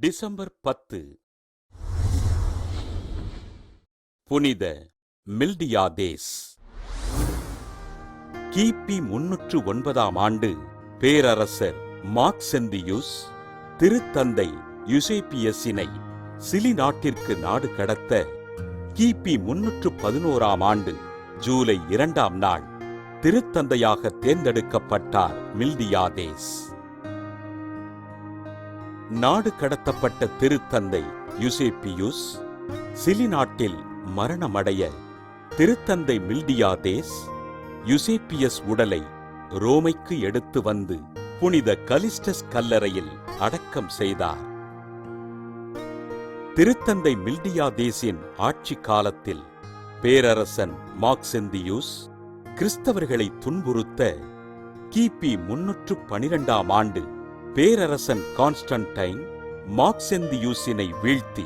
December பத்து. புனித மில்டியாதேஸ் கிபி முன்னூற்று ஒன்பதாம் ஆண்டு பேரரசர் மார்க்செந்தியுஸ் திருத்தந்தை யுசேபியஸினை சிலி நாட்டிற்கு நாடு கடத்த கிபி முன்னூற்று பதினோராம் ஆண்டு ஜூலை இரண்டாம் நாள் திருத்தந்தையாக தேர்ந்தெடுக்கப்பட்டார் மில்டியாதேஸ் நாடு கடத்தப்பட்ட திருத்தந்தை யுசேபியூஸ் சிலி நாட்டில் மரணமடைய திருத்தந்தை மில்டியாதேஸ் யுசேப்பியஸ் உடலை ரோமைக்கு எடுத்து வந்து புனித கலிஸ்டஸ் கல்லறையில் அடக்கம் செய்தார். திருத்தந்தை மில்டியாதேசின் ஆட்சி காலத்தில் பேரரசன் மார்க்செந்தியூஸ் கிறிஸ்தவர்களை துன்புறுத்த கிபி முன்னூற்று பனிரெண்டாம் ஆண்டு பேரரசன் கான்ஸ்டன்டைன் மார்க்செந்தியூஸினை வீழ்த்தி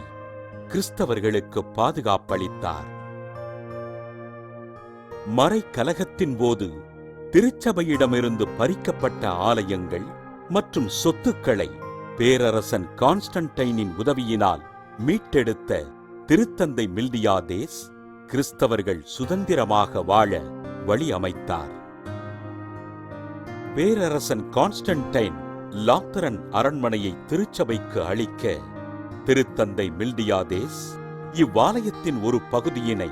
கிறிஸ்தவர்களுக்கு பாதுகாப்பளித்தார். மறைக்கலகத்தின் போது திருச்சபையிடமிருந்து பறிக்கப்பட்ட ஆலயங்கள் மற்றும் சொத்துக்களை பேரரசன் கான்ஸ்டன்டைனின் உதவியினால் மீட்டெடுத்த திருத்தந்தை மில்டியாதேஸ் கிறிஸ்தவர்கள் சுதந்திரமாக வாழ வழி அமைத்தார் பேரரசன் கான்ஸ்டன்டைன் லாத்தரன் அரண்மனையை திருச்சபைக்கு அளிக்க திருத்தந்தை மில்டியாதேஸ் இவ்வாலயத்தின் ஒரு பகுதியினை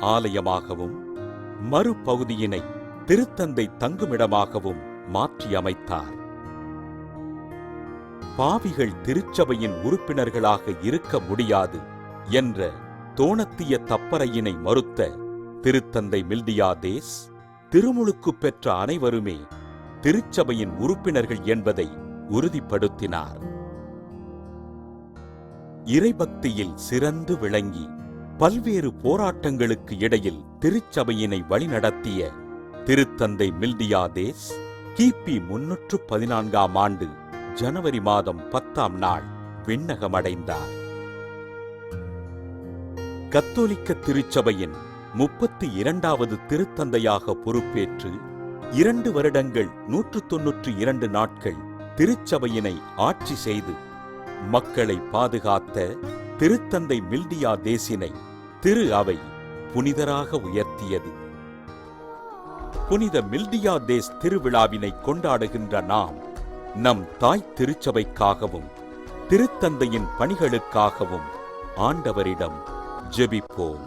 ஆலயமாகவும் மறுபகுதியினை திருத்தந்தை தங்குமிடமாகவும் மாற்றியமைத்தார். பாவிகள் திருச்சபையின் உறுப்பினர்களாக இருக்க முடியாது என்ற தோணத்திய தப்பறையினை மறுத்த திருத்தந்தை மில்டியாதேஸ் திருமுழுக்கு பெற்ற அனைவருமே திருச்சபையின் உறுப்பினர்கள் என்பதை உறுதிப்படுத்தினார். இறைபக்தியில் சிறந்து விளங்கி பல்வேறு போராட்டங்களுக்கு இடையில் திருச்சபையினை வழிநடத்திய திருத்தந்தை மில்டியாதேஸ் கிபி முன்னூற்று பதினான்காம் ஆண்டு ஜனவரி மாதம் பத்தாம் நாள் விண்ணகமடைந்தார். கத்தோலிக்க திருச்சபையின் முப்பத்தி இரண்டாவது திருத்தந்தையாக பொறுப்பேற்று இரண்டு வருடங்கள் நூற்று தொன்னூற்று இரண்டு நாட்கள் திருச்சபையினை ஆட்சி செய்து மக்களை பாதுகாத்த திருத்தந்தை மில்டியா தேசினை திரு அவை புனிதராக உயர்த்தியது. புனித மில்டியா தேஸ் திருவிழாவினை கொண்டாடுகின்ற நாம் நம் தாய் திருச்சபைக்காகவும் திருத்தந்தையின் பணிகளுக்காகவும் ஆண்டவரிடம் ஜெபிப்போம்.